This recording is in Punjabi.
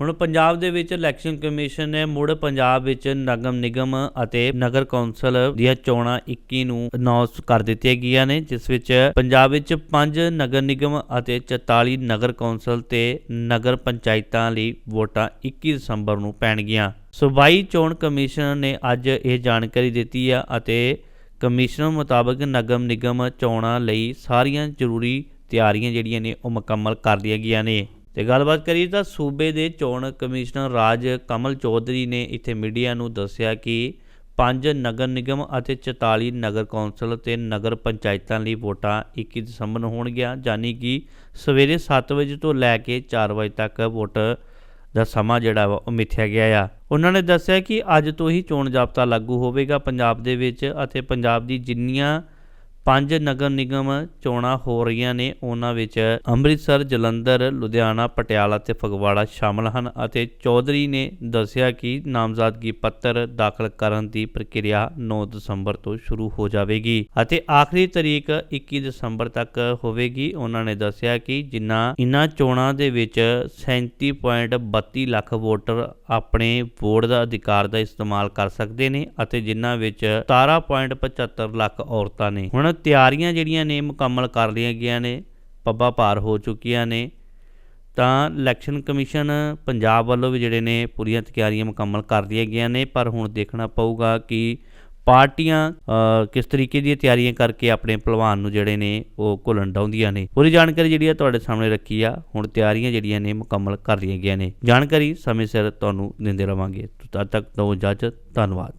ਹੁਣ ਪੰਜਾਬ ਦੇ ਵਿੱਚ ਇਲੈਕਸ਼ਨ ਕਮਿਸ਼ਨ ਨੇ ਮੁੜ ਪੰਜਾਬ ਵਿੱਚ ਨਗਮ ਨਿਗਮ ਅਤੇ ਨਗਰ ਕੌਂਸਲ ਦੀਆਂ ਚੋਣਾਂ 21 ਨੂੰ ਅਨਾਉਂਸ ਕਰ ਦਿੱਤੀਆਂ ਗਈਆਂ ਨੇ, ਜਿਸ ਵਿੱਚ ਪੰਜਾਬ ਵਿੱਚ 5 ਨਗਰ ਨਿਗਮ ਅਤੇ 44 ਨਗਰ ਕੌਂਸਲ ਤੇ ਨਗਰ ਪੰਚਾਇਤਾਂ ਲਈ ਵੋਟਾਂ 21 ਦਸੰਬਰ ਨੂੰ ਪੈਣਗੀਆਂ। ਸੂਬਾਈ ਚੋਣ ਕਮਿਸ਼ਨ ਨੇ ਅੱਜ ਇਹ ਜਾਣਕਾਰੀ ਦਿੱਤੀ ਆ ਅਤੇ ਕਮਿਸ਼ਨ ਮੁਤਾਬਕ ਨਗਮ ਨਿਗਮ ਚੋਣਾਂ ਲਈ ਸਾਰੀਆਂ ਜ਼ਰੂਰੀ ਤਿਆਰੀਆਂ ਜਿਹੜੀਆਂ ਨੇ ਉਹ ਮੁਕੰਮਲ ਕਰ ਲਈਆਂ ਗਈਆਂ ਨੇ। ਤੇ ਗੱਲਬਾਤ ਕਰੀਏ ਤਾਂ ਸੂਬੇ ਦੇ ਚੋਣ ਕਮਿਸ਼ਨਰ ਰਾਜ ਕਮਲ ਚੌਧਰੀ ਨੇ ਇੱਥੇ ਮੀਡੀਆ ਨੂੰ ਦੱਸਿਆ ਕਿ ਪੰਜ ਨਗਰ ਨਿਗਮ ਅਤੇ 44 ਨਗਰ ਕੌਂਸਲ ਤੇ ਨਗਰ ਪੰਚਾਇਤਾਂ ਲਈ ਵੋਟਾਂ 21 ਦਸੰਬਰ ਨੂੰ ਹੋਣਗੀਆਂ, ਯਾਨੀ ਕਿ ਸਵੇਰੇ 7 ਵਜੇ ਤੋਂ ਲੈ ਕੇ 4 ਵਜੇ ਤੱਕ ਵੋਟ ਦਾ ਸਮਾਂ ਜਿਹੜਾ ਵਾ ਉਹ ਮਿੱਥਿਆ ਗਿਆ ਆ। ਉਹਨਾਂ ਨੇ ਦੱਸਿਆ ਕਿ ਅੱਜ ਤੋਂ ਹੀ ਚੋਣ ਜ਼ਾਬਤਾ ਲਾਗੂ ਹੋਵੇਗਾ ਪੰਜਾਬ ਦੇ ਵਿੱਚ ਅਤੇ ਪੰਜਾਬ ਦੀ ਜਿੰਨੀਆਂ ਪੰਜ ਨਗਰ ਨਿਗਮ ਚੋਣਾਂ ਹੋ ਰਹੀਆਂ ਨੇ। ਉਹਨਾਂ ਵਿੱਚ ਅੰਮ੍ਰਿਤਸਰ, ਜਲੰਧਰ, ਲੁਧਿਆਣਾ, ਪਟਿਆਲਾ ਤੇ ਫਗਵਾੜਾ ਸ਼ਾਮਲ ਹਨ ਅਤੇ ਚੌਧਰੀ ਨੇ ਦੱਸਿਆ ਕਿ ਨਾਮਜ਼ਦਗੀ ਪੱਤਰ ਦਾਖਲ ਕਰਨ ਦੀ ਪ੍ਰਕਿਰਿਆ 9 ਦਸੰਬਰ ਤੋਂ ਸ਼ੁਰੂ ਹੋ ਜਾਵੇਗੀ ਅਤੇ ਆਖਰੀ ਤਰੀਕ 21 ਦਸੰਬਰ ਤੱਕ ਹੋਵੇਗੀ। ਉਹਨਾਂ ਨੇ ਦੱਸਿਆ ਕਿ ਜਿਨ੍ਹਾਂ ਇਨ੍ਹਾਂ ਚੋਣਾਂ ਦੇ ਵਿੱਚ 37.32 ਲੱਖ ਵੋਟਰ ਆਪਣੇ ਵੋਟ ਦਾ ਅਧਿਕਾਰ ਦਾ ਇਸਤੇਮਾਲ ਕਰ ਸਕਦੇ ਨੇ ਅਤੇ ਜਿਨ੍ਹਾਂ ਵਿੱਚ 17.75 ਲੱਖ ਔਰਤਾਂ ਨੇ। ਹੁਣ ਤਿਆਰੀਆਂ ਜਿਹੜੀਆਂ ਨੇ ਮੁਕੰਮਲ ਕਰ ਲਈਆਂ ਗਈਆਂ ਨੇ, ਪੱਬਾ ਪਾਰ ਹੋ ਚੁੱਕੀਆਂ ਨੇ, ਤਾਂ ਇਲੈਕਸ਼ਨ ਕਮਿਸ਼ਨ ਪੰਜਾਬ ਵੱਲੋਂ ਵੀ ਜਿਹੜੇ ਨੇ ਪੂਰੀਆਂ ਤਿਆਰੀਆਂ ਮੁਕੰਮਲ ਕਰ ਲਈਆਂ ਗਈਆਂ ਨੇ, ਪਰ ਹੁਣ ਦੇਖਣਾ ਪਊਗਾ ਕਿ ਪਾਰਟੀਆਂ ਕਿਸ ਤਰੀਕੇ ਦੀਆਂ ਤਿਆਰੀਆਂ ਕਰਕੇ ਆਪਣੇ ਪਹਿਲਵਾਨ ਨੂੰ ਜਿਹੜੇ ਨੇ ਉਹ ਘੁਲਣ ਡਾਉਂਦੀਆਂ ਨੇ। ਪੂਰੀ ਜਾਣਕਾਰੀ ਜਿਹੜੀ ਆ ਤੁਹਾਡੇ ਸਾਹਮਣੇ ਰੱਖੀ ਆ, ਹੁਣ ਤਿਆਰੀਆਂ ਜਿਹੜੀਆਂ ਨੇ ਮੁਕੰਮਲ ਕਰ ਲਈਆਂ ਗਈਆਂ ਨੇ। ਜਾਣਕਾਰੀ ਸਮੇਂ ਸਿਰ ਤੁਹਾਨੂੰ ਦਿੰਦੇ ਰਵਾਂਗੇ। ਤਦ ਤੱਕ ਦੋ ਇਜਾਜ਼ਤ ਧੰਨਵਾਦ।